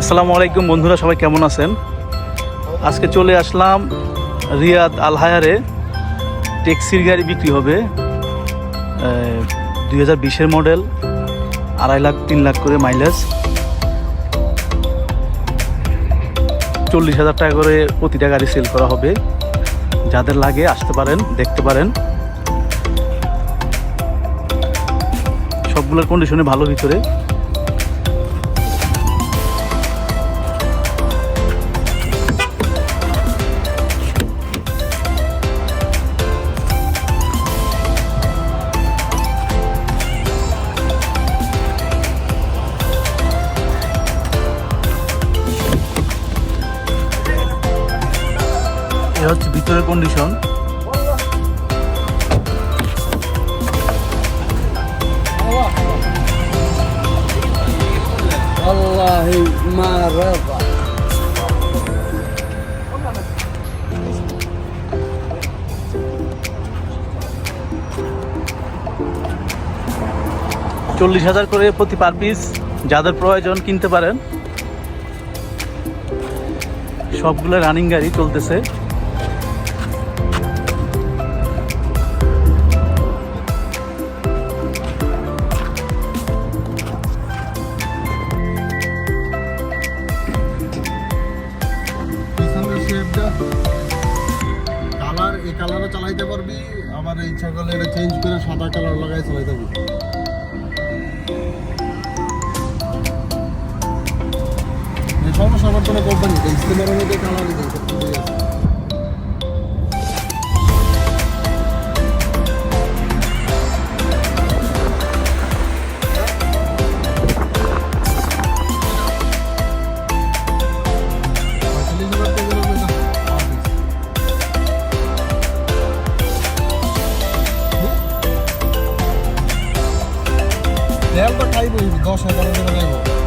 আসসালামু আলাইকুম বন্ধুরা, সবাই কেমন আছেন? আজকে চলে আসলাম রিয়াদ আল হায়ারে ট্যাক্সির গাড়ি বিক্রি হবে দুই হাজার বিশের মডেল, আড়াই লাখ, তিন লাখ করে মাইলেজ। চল্লিশ হাজার টাকা করে প্রতিটা গাড়ি সেল করা হবে। যাদের লাগে আসতে পারেন, দেখতে পারেন। সবগুলোর কন্ডিশনে ভালো ভিতরে। এ হচ্ছে ভিতরের কন্ডিশন চল্লিশ হাজার করে প্রতি পার পিস যাদের প্রয়োজন কিনতে পারেন। সবগুলো রানিং গাড়ি চলতেছে। এই কালারও চালাইতে পারবি, আবার এই করলে এটা চেঞ্জ করে সাদা কালার লাগাই চালাইতে পারবি। সমস্যা আমার কোনো কোম্পানি ইস্তেমারের মধ্যে কালারই দেখতে তেল তো খাইবই দশ হাজার টাকা খাইব